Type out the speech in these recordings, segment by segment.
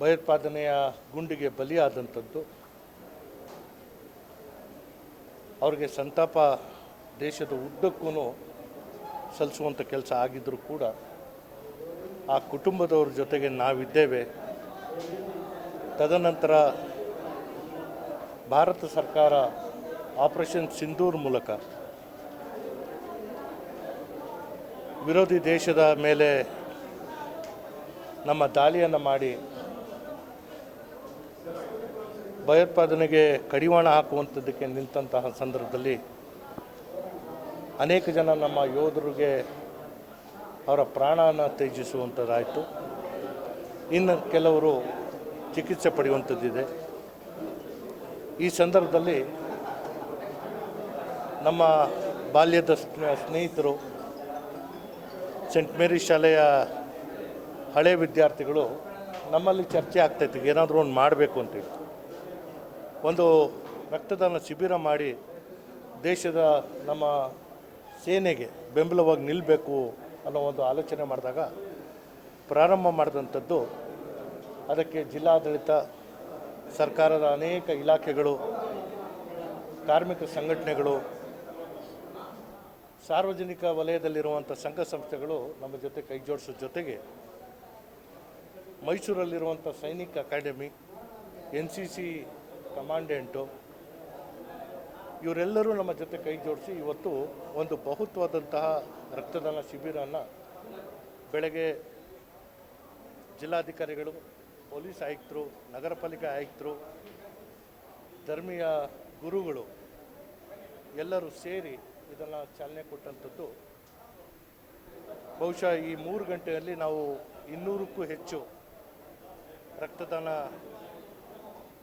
ಭಯೋತ್ಪಾದನೆಯ ಗುಂಡಿಗೆ ಬಲಿಯಾದಂಥದ್ದು. ಅವ್ರಿಗೆ ಸಂತಾಪ ದೇಶದ ಉದ್ದಕ್ಕೂ ಸಲ್ಲಿಸುವಂಥ ಕೆಲಸ ಆಗಿದ್ದರೂ ಕೂಡ ಆ ಕುಟುಂಬದವ್ರ ಜೊತೆಗೆ ನಾವಿದ್ದೇವೆ. ತದನಂತರ ಭಾರತ ಸರ್ಕಾರ ಆಪರೇಷನ್ ಸಿಂಧೂರ್ ಮೂಲಕ ವಿರೋಧಿ ದೇಶದ ಮೇಲೆ ನಮ್ಮ ದಾಳಿಯನ್ನು ಮಾಡಿ ಭಯೋತ್ಪಾದನೆಗೆ ಕಡಿವಾಣ ಹಾಕುವಂಥದ್ದಕ್ಕೆ ನಿಂತಹ ಸಂದರ್ಭದಲ್ಲಿ ಅನೇಕ ಜನ ನಮ್ಮ ಯೋಧರಿಗೆ ಅವರ ಪ್ರಾಣನ ತ್ಯಜಿಸುವಂಥದ್ದಾಯಿತು. ಇನ್ನು ಕೆಲವರು ಚಿಕಿತ್ಸೆ ಪಡೆಯುವಂಥದ್ದಿದೆ. ಈ ಸಂದರ್ಭದಲ್ಲಿ ನಮ್ಮ ಬಾಲ್ಯದ ಸ್ನೇ- ಸ್ನೇಹಿತರು ಸೆಂಟ್ ಮೇರಿ ಶಾಲೆಯ ಹಳೆ ವಿದ್ಯಾರ್ಥಿಗಳು ನಮ್ಮಲ್ಲಿ ಚರ್ಚೆ ಆಗ್ತೈತಿ ಏನಾದರೂ ಒಂದು ಮಾಡಬೇಕು ಅಂತೇಳಿ ಒಂದು ರಕ್ತದಾನ ಶಿಬಿರ ಮಾಡಿ ದೇಶದ ನಮ್ಮ ಸೇನೆಗೆ ಬೆಂಬಲವಾಗಿ ನಿಲ್ಲಬೇಕು ಅನ್ನೋ ಒಂದು ಆಲೋಚನೆ ಮಾಡಿದಾಗ ಪ್ರಾರಂಭ ಮಾಡಿದಂಥದ್ದು ಅದಕ್ಕೆ ಜಿಲ್ಲಾಡಳಿತ, ಸರ್ಕಾರದ ಅನೇಕ ಇಲಾಖೆಗಳು, ಕಾರ್ಮಿಕ ಸಂಘಟನೆಗಳು, ಸಾರ್ವಜನಿಕ ವಲಯದಲ್ಲಿರುವಂಥ ಸಂಘ ಸಂಸ್ಥೆಗಳು ನಮ್ಮ ಜೊತೆ ಕೈ ಜೋಡಿಸೋ ಜೊತೆಗೆ ಮೈಸೂರಲ್ಲಿರುವಂಥ ಸೈನಿಕ academy, N C C commandant, ಇವರೆಲ್ಲರೂ ನಮ್ಮ ಜೊತೆ ಕೈ ಜೋಡಿಸಿ ಇವತ್ತು ಒಂದು ಬಹುತ್ವದಂತಹ ರಕ್ತದಾನ ಶಿಬಿರನ ಬೆಳಗ್ಗೆ ಜಿಲ್ಲಾಧಿಕಾರಿಗಳು, ಪೊಲೀಸ್ ಆಯುಕ್ತರು ನಗರ ಪಾಲಿಕೆ ಆಯುಕ್ತರು, ಧರ್ಮೀಯ ಗುರುಗಳು ಎಲ್ಲರೂ ಸೇರಿ ಇದನ್ನು ಚಾಲನೆ ಕೊಟ್ಟಂಥದ್ದು. ಬಹುಶಃ ಈ ಮೂರು ಗಂಟೆಯಲ್ಲಿ ನಾವು ಇನ್ನೂರಕ್ಕೂ ಹೆಚ್ಚು ರಕ್ತದಾನ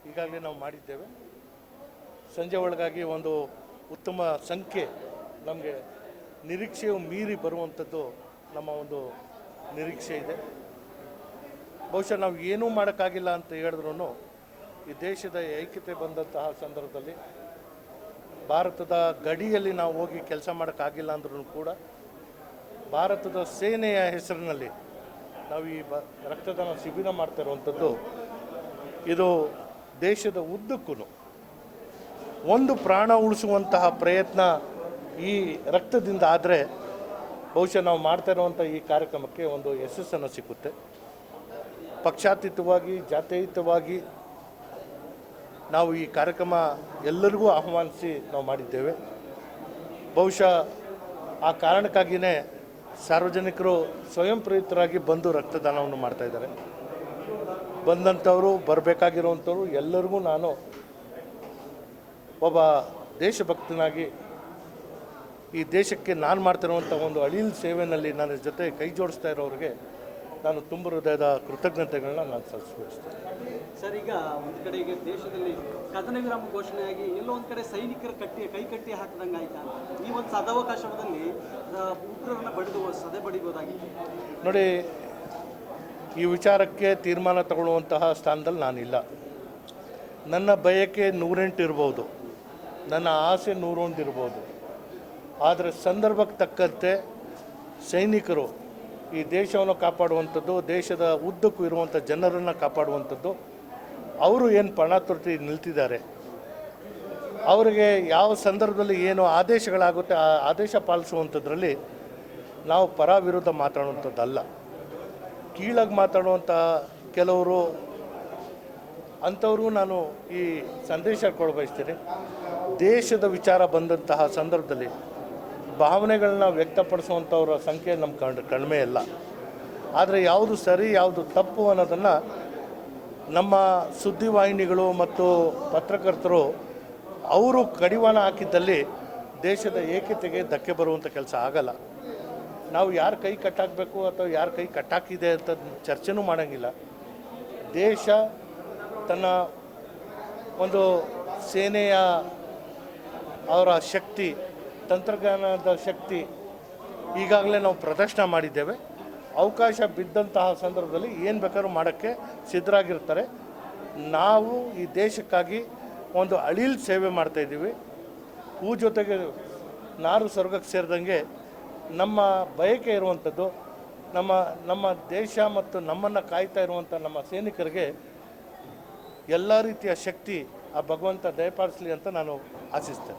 ಈಗಾಗಲೇ ನಾವು ಮಾಡಿದ್ದೇವೆ. ಸಂಜೆ ಒಳಗಾಗಿ ಒಂದು ಉತ್ತಮ ಸಂಖ್ಯೆ ನಮಗೆ ನಿರೀಕ್ಷೆಯು ಮೀರಿ ಬರುವಂಥದ್ದು ನಮ್ಮ ಒಂದು ನಿರೀಕ್ಷೆ ಇದೆ. ಬಹುಶಃ ನಾವು ಏನೂ ಮಾಡೋಕ್ಕಾಗಿಲ್ಲ ಅಂತ ಹೇಳಿದ್ರೂ ಈ ದೇಶದ ಐಕ್ಯತೆ ಬಂದಂತಹ ಸಂದರ್ಭದಲ್ಲಿ ಭಾರತದ ಗಡಿಯಲ್ಲಿ ನಾವು ಹೋಗಿ ಕೆಲಸ ಮಾಡೋಕ್ಕಾಗಿಲ್ಲ ಅಂದ್ರೂ ಕೂಡ ಭಾರತದ ಸೇನೆಯ ಹೆಸರಿನಲ್ಲಿ ನಾವು ಈ ಬ ರಕ್ತದಾನ ಶಿಬಿರ ಮಾಡ್ತಾ ಇರುವಂಥದ್ದು ಇದು ದೇಶದ ಉದ್ದಕ್ಕೂ ಒಂದು ಪ್ರಾಣ ಉಳಿಸುವಂತಹ ಪ್ರಯತ್ನ ಈ ರಕ್ತದಿಂದ ಆದರೆ ಬಹುಶಃ ನಾವು ಮಾಡ್ತಾ ಇರುವಂಥ ಈ ಕಾರ್ಯಕ್ರಮಕ್ಕೆ ಒಂದು ಯಶಸ್ಸನ್ನು ಸಿಗುತ್ತೆ ಪಕ್ಷಾತೀತವಾಗಿ, ಜಾತ್ಯತೀತವಾಗಿ ನಾವು ಈ ಕಾರ್ಯಕ್ರಮ ಎಲ್ಲರಿಗೂ ಆಹ್ವಾನಿಸಿ ನಾವು ಮಾಡಿದ್ದೇವೆ. ಬಹುಶಃ ಆ ಕಾರಣಕ್ಕಾಗಿಯೇ ಸಾರ್ವಜನಿಕರು ಸ್ವಯಂ ಪ್ರೇರಿತರಾಗಿ ಬಂದು ರಕ್ತದಾನವನ್ನು ಮಾಡ್ತಾ ಇದ್ದಾರೆ. ಬಂದಂಥವರು ಬರಬೇಕಾಗಿರುವಂಥವ್ರು ಎಲ್ಲರಿಗೂ ನಾನು ಒಬ್ಬ ದೇಶಭಕ್ತನಾಗಿ ಈ ದೇಶಕ್ಕೆ ನಾನು ಮಾಡ್ತಿರುವಂಥ ಒಂದು ಅಳಿಲ್ ಸೇವೆಯಲ್ಲಿ ನನ್ನ ಜೊತೆ ಕೈ ಜೋಡಿಸ್ತಾ ಇರೋರಿಗೆ ನಾನು ತುಂಬ ಹೃದಯದ ಕೃತಜ್ಞತೆಗಳನ್ನ ನಾನು ಸಲ್ಲಿಸ್ಬಿಡ್ತೇನೆ ಸರ್ ಈಗ ಒಂದು ಕಡೆ ಈಗ ದೇಶದಲ್ಲಿ ಕದನ ವಿರಾಮ ಘೋಷಣೆಯಾಗಿ ಎಲ್ಲೋ ಒಂದು ಕಡೆ ಸೈನಿಕರ ಕಟ್ಟಿ ಕೈ ಕಟ್ಟಿ ಹಾಕಿದಂಗೆ ಆಯ್ತಾ? ಈ ಒಂದು ಸದಾವಕಾಶದಲ್ಲಿ ಉಗ್ರರನ್ನು ಬಡಿದು ಸದೆ ಬಡಿಬೋದಾಗಿತ್ತು ನೋಡಿ ಈ ವಿಚಾರಕ್ಕೆ ತೀರ್ಮಾನ ತಗೊಳ್ಳುವಂತಹ ಸ್ಥಾನದಲ್ಲಿ ನಾನಿಲ್ಲ. ನನ್ನ ಬಯಕೆ ನೂರೆಂಟು ಇರ್ಬೋದು. ನನ್ನ ಆಸೆ ನೂರೊಂದು ಇರ್ಬೋದು. ಆದರೆ ಸಂದರ್ಭಕ್ಕೆ ತಕ್ಕಂತೆ ಸೈನಿಕರು ಈ ದೇಶವನ್ನು ಕಾಪಾಡುವಂಥದ್ದು, ದೇಶದ ಉದ್ದಕ್ಕೂ ಇರುವಂಥ ಜನರನ್ನು ಕಾಪಾಡುವಂಥದ್ದು, ಅವರು ಏನು ಪಣ ತೊಟ್ಟಿ ನಿಲ್ತಿದ್ದಾರೆ, ಅವರಿಗೆ ಯಾವ ಸಂದರ್ಭದಲ್ಲಿ ಏನು ಆದೇಶಗಳಾಗುತ್ತೆ, ಆ ಆದೇಶ ಪಾಲಿಸುವಂಥದ್ರಲ್ಲಿ ನಾವು ಪರ ವಿರುದ್ಧ ಮಾತಾಡುವಂಥದ್ದಲ್ಲ. ಕೀಳಾಗಿ ಮಾತಾಡುವಂಥ ಕೆಲವರು ಅಂಥವ್ರಿಗೂ ನಾನು ಈ ಸಂದೇಶ ಕೊಡಬಯಸ್ತೀನಿ ದೇಶದ ವಿಚಾರ ಬಂದಂತಹ ಸಂದರ್ಭದಲ್ಲಿ ಭಾವನೆಗಳನ್ನ ವ್ಯಕ್ತಪಡಿಸುವಂಥವ್ರ ಸಂಖ್ಯೆ ನಮ್ಮ ಕಂಡು, ಕಡಿಮೆ ಇಲ್ಲ. ಆದರೆ ಯಾವುದು ಸರಿ, ಯಾವುದು ತಪ್ಪು ಅನ್ನೋದನ್ನು ನಮ್ಮ ಸುದ್ದಿವಾಹಿನಿಗಳು ಮತ್ತು ಪತ್ರಕರ್ತರು, ಅವರು ಕಡಿವಾಣ ಹಾಕಿದ್ದಲ್ಲಿ ದೇಶದ ಏಕತೆಗೆ ಧಕ್ಕೆ ಬರುವಂಥ ಕೆಲಸ ಆಗಲ್ಲ. ನಾವು ಯಾರ ಕೈ ಕಟ್ಟಾಕಬೇಕು ಅಥವಾ ಯಾರ ಕೈ ಕಟ್ಟಾಕಿದೆ ಅಂತ ಚರ್ಚೆನೂ ಮಾಡೋಂಗಿಲ್ಲ. ದೇಶ ತನ್ನ ಒಂದು ಸೇನೆಯ ಅವರ ಶಕ್ತಿ, ತಂತ್ರಜ್ಞಾನದ ಶಕ್ತಿ ಈಗಾಗಲೇ ನಾವು ಪ್ರದರ್ಶನ ಮಾಡಿದ್ದೇವೆ. ಅವಕಾಶ ಬಿದ್ದಂತಹ ಸಂದರ್ಭದಲ್ಲಿ ಏನು ಬೇಕಾದ್ರೂ ಮಾಡೋಕ್ಕೆ ಸಿದ್ಧರಾಗಿರ್ತಾರೆ. ನಾವು ಈ ದೇಶಕ್ಕಾಗಿ ಒಂದು ಅಳಿಲ್ ಸೇವೆ ಮಾಡ್ತಾಯಿದ್ದೀವಿ ಹೂ ಜೊತೆಗೆ ನಾರು ಸ್ವರ್ಗಕ್ಕೆ ಸೇರಿದಂಗೆ ನಮ್ಮ ಬಯಕೆ ಇರುವಂಥದ್ದು, ನಮ್ಮ ನಮ್ಮ ದೇಶ ಮತ್ತು ನಮ್ಮನ್ನು ಕಾಯ್ತಾ ಇರುವಂಥ ನಮ್ಮ ಸೈನಿಕರಿಗೆ ಎಲ್ಲ ರೀತಿಯ ಶಕ್ತಿ ಆ ಭಗವಂತ ದಯಪಾಲಿಸಲಿ ಅಂತ ನಾನು ಆಶಿಸ್ತೇನೆ.